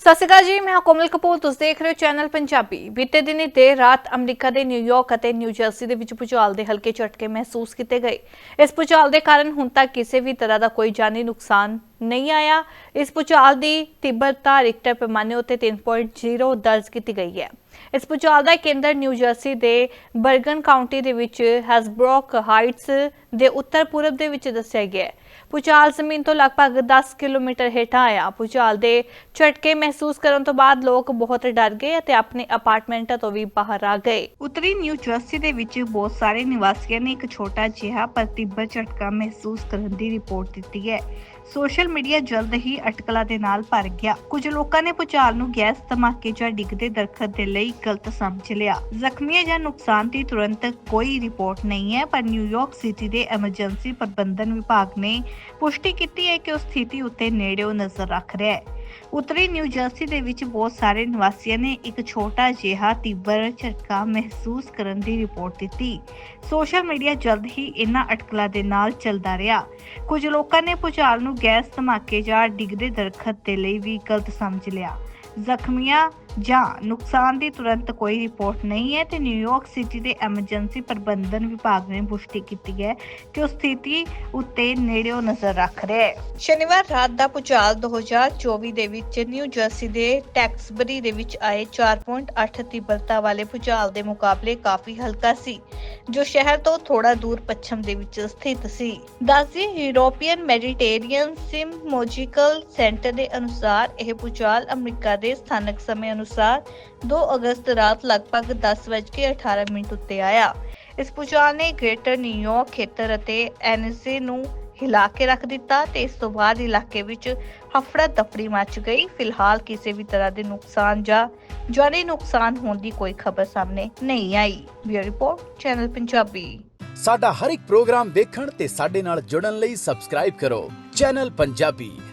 ਸਤਿ ਸ਼੍ਰੀ ਅਕਾਲ ਜੀ, ਮੈਂ ਕੋਮਲ ਕਪੂਰ, ਤੁਸੀਂ ਦੇਖ ਰਹੇ ਹੋ ਚੈਨਲ ਪੰਜਾਬੀ। ਬੀਤੇ ਦਿਨੀ ਦੇਰ ਰਾਤ ਅਮਰੀਕਾ ਦੇ ਨਿਊਯਾਰਕ ਅਤੇ ਨਿਊਜਰਸੀ ਦੇ ਵਿੱਚ ਭੂਚਾਲ ਦੇ ਹਲਕੇ ਝਟਕੇ ਮਹਿਸੂਸ ਕੀਤੇ ਗਏ। ਇਸ ਭੂਚਾਲ ਦੇ ਕਾਰਨ ਹੁਣ ਤੱਕ ਕਿਸੇ ਵੀ ਤਰ੍ਹਾਂ ਦਾ ਕੋਈ ਜਾਨੀ ਨੁਕਸਾਨ ਨਹੀਂ ਆਇਆ। ਇਸ ਭੂਚਾਲ ਦੀ ਤੀਬਰਤਾ ਰਿਕਟਰ ਪੈਮਾਨੇ ਉੱਤੇ 3.0 ਦਰਜ ਕੀਤੀ ਗਈ ਹੈ। ਇਸ ਭੂਚਾਲ ਦਾ ਕੇਂਦਰ ਨਿਊ ਜਰਸੀ ਦੇ ਬਰਗਨ ਕਾਉਂਟੀ ਦੇ ਵਿੱਚ ਹੈਸਬਰੋਕ ਹਾਈਟਸ ਦੇ ਉੱਤਰ ਪੂਰਬ ਦੇ ਵਿੱਚ ਦੱਸਿਆ ਗਿਆ ਹੈ। ਭੂਚਾਲ ਜ਼ਮੀਨ ਤੋਂ ਲਗਭਗ 10 ਕਿਲੋਮੀਟਰ ਹੇਠਾਂ ਆਇਆ। ਭੂਚਾਲ ਦੇ ਝਟਕੇ ਮਹਿਸੂਸ ਕਰਨ ਤੋਂ ਬਾਅਦ ਲੋਕ ਬਹੁਤ ਡਰ ਗਏ ਅਤੇ ਆਪਣੇ ਅਪਾਰਟਮੈਂਟਾਂ ਤੋਂ ਵੀ ਬਾਹਰ ਆ ਗਏ। ਉੱਤਰੀ ਨਿਊ ਜਰਸੀ ਦੇ ਵਿੱਚ ਬਹੁਤ ਸਾਰੇ ਨਿਵਾਸੀਆਂ ਨੇ ਇੱਕ ਛੋਟਾ ਜਿਹਾ ਪਰ ਤੀਬਰ ਝਟਕਾ ਮਹਿਸੂਸ ਕਰਨ ਦੀ ਰਿਪੋਰਟ ਦਿੱਤੀ ਹੈ। ਸੋਸ਼ਲ ਮੀਡੀਆ ਜਲਦ ਹੀ ਅਟਕਲਾਂ ਦੇ ਨਾਲ ਭਰ ਗਿਆ। ਕੁਝ ਲੋਕਾਂ ਨੇ ਭੂਚਾਲ ਨੂੰ ਗੈਸ ਧਮਾਕੇ ਜਾਂ ਡਿੱਗਦੇ ਦਰਖਤ ਦੇ ਲਈ ਗਲਤ ਸਮਝ ਲਿਆ। ਜ਼ਖਮੀਆਂ ਜਾਂ ਨੁਕਸਾਨ ਦੀ ਤੁਰੰਤ ਕੋਈ ਰਿਪੋਰਟ ਨਹੀਂ ਹੈ, ਪਰ ਨਿਊਯਾਰਕ ਸਿਟੀ ਦੇ ਐਮਰਜੈਂਸੀ ਪ੍ਰਬੰਧਨ ਵਿਭਾਗ ਨੇ ਪੁਸ਼ਟੀ ਕੀਤੀ ਹੈ ਕਿ ਉਹ ਸਥਿਤੀ ਉੱਤੇ ਨੇੜਿਓਂ ਨਜ਼ਰ ਰੱਖ ਰਿਹਾ ਹੈ। ਉੱਤਰੀ ਨਿਊ ਜਰਸੀ ਦੇ ਵਿੱਚ ਬਹੁਤ ਸਾਰੇ ਨਿਵਾਸੀਆਂ ਨੇ ਇੱਕ ਛੋਟਾ ਜਿਹਾ ਤੀਬਰ ਝਟਕਾ ਮਹਿਸੂਸ ਕਰਨ ਦੀ ਰਿਪੋਰਟ ਦਿੱਤੀ। ਸੋਸ਼ਲ ਮੀਡੀਆ ਜਲਦ ਹੀ ਇਹਨਾਂ ਅਟਕਲਾਂ ਦੇ ਨਾਲ ਚੱਲਦਾ ਰਿਹਾ। ਕੁਝ ਲੋਕਾਂ ਨੇ ਭੂਚਾਲ ਨੂੰ ਗੈਸ ਧਮਾਕੇ ਜਾਂ ਡਿੱਗਦੇ ਦਰਖਤ ਦੇ ਲਈ ਵੀ ਗਲਤ ਸਮਝ ਲਿਆ। ਜ਼ਖਮੀਆਂ ਜਾਂ ਨੁਕਸਾਨ ਦੀ ਤੁਰੰਤ ਕੋਈ ਰਿਪੋਰਟ ਨਹੀਂ ਹੈ ਤੇ ਨਿਊਯਾਰਕ ਸਿਟੀ ਦੇ ਐਮਰਜੈਂਸੀ ਪ੍ਰਬੰਧਨ ਵਿਭਾਗ ਨੇ ਪੁਸ਼ਟੀ ਕੀਤੀ ਹੈ ਕਿ ਉਹ ਸਥਿਤੀ ਉੱਤੇ ਨੇੜਿਓਂ ਨਜ਼ਰ ਰੱਖ ਰਿਹਾ ਹੈ। ਸ਼ਨੀਵਾਰ ਰਾਤ ਦਾ ਭੂਚਾਲ 2024 ਦੇ ਵਿੱਚ ਨਿਊ ਜਰਸੀ ਦੇ ਟੈਕਸਬਰੀ ਦੇ ਵਿੱਚ ਆਏ 4.8 ਤੀਬਰਤਾ ਵਾਲੇ ਭੂਚਾਲ ਦੇ ਮੁਕਾਬਲੇ ਕਾਫੀ ਹਲਕਾ ਸੀ, ਜੋ ਸ਼ਹਿਰ ਤੋਂ ਥੋੜਾ ਦੂਰ ਪੱਛਮ ਦੇ ਵਿੱਚ ਸਥਿਤ ਸੀ। ਦੱਸਦੀ ਯੂਰੋਪੀਅਨ ਮੈਡੀਟੇਰੀਅਨ ਸਿਮੋਲੋਜੀਕਲ ਸੈਂਟਰ ਦੇ ਅਨੁਸਾਰ ਇਹ ਭੂਚਾਲ ਅਮਰੀਕਾ ਦੇ ਸਥਾਨਕ ਸਮੇਂ ਅਨੁਸਾਰ 2 ਅਗਸਤ ਰਾਤ ਲਗਭਗ 10:18 ਮਿੰਟ ਉੱਤੇ ਆਇਆ। ਇਸ ਭੂਚਾਲ ਨੇ ਗ੍ਰੇਟਰ ਨਿਊਯਾਰਕ ਖੇਤਰ ਅਤੇ ਐਨਸੀ ਨੂੰ ਹਿਲਾ ਕੇ ਰੱਖ ਦਿੱਤਾ ਤੇ ਇਸ ਤੋਂ ਬਾਅਦ ਇਲਾਕੇ ਵਿੱਚ ਹਫੜਾ ਦਫੜੀ ਮਚ ਗਈ। ਫਿਲਹਾਲ ਕਿਸੇ ਵੀ ਤਰ੍ਹਾਂ ਦੇ ਨੁਕਸਾਨ ਜਾਂ ਜਾਨੀ ਨੁਕਸਾਨ ਹੋਣ ਦੀ ਕੋਈ ਖਬਰ ਸਾਹਮਣੇ ਨਹੀਂ ਆਈ। Bureau report, channel Punjabi. ਸਾਡਾ ਹਰ ਇੱਕ ਪ੍ਰੋਗਰਾਮ ਦੇਖਣ ਤੇ ਸਾਡੇ ਨਾਲ ਜੁੜਨ ਲਈ ਸਬਸਕ੍ਰਾਈਬ ਕਰੋ। ਚੈਨਲ ਪੰਜਾਬੀ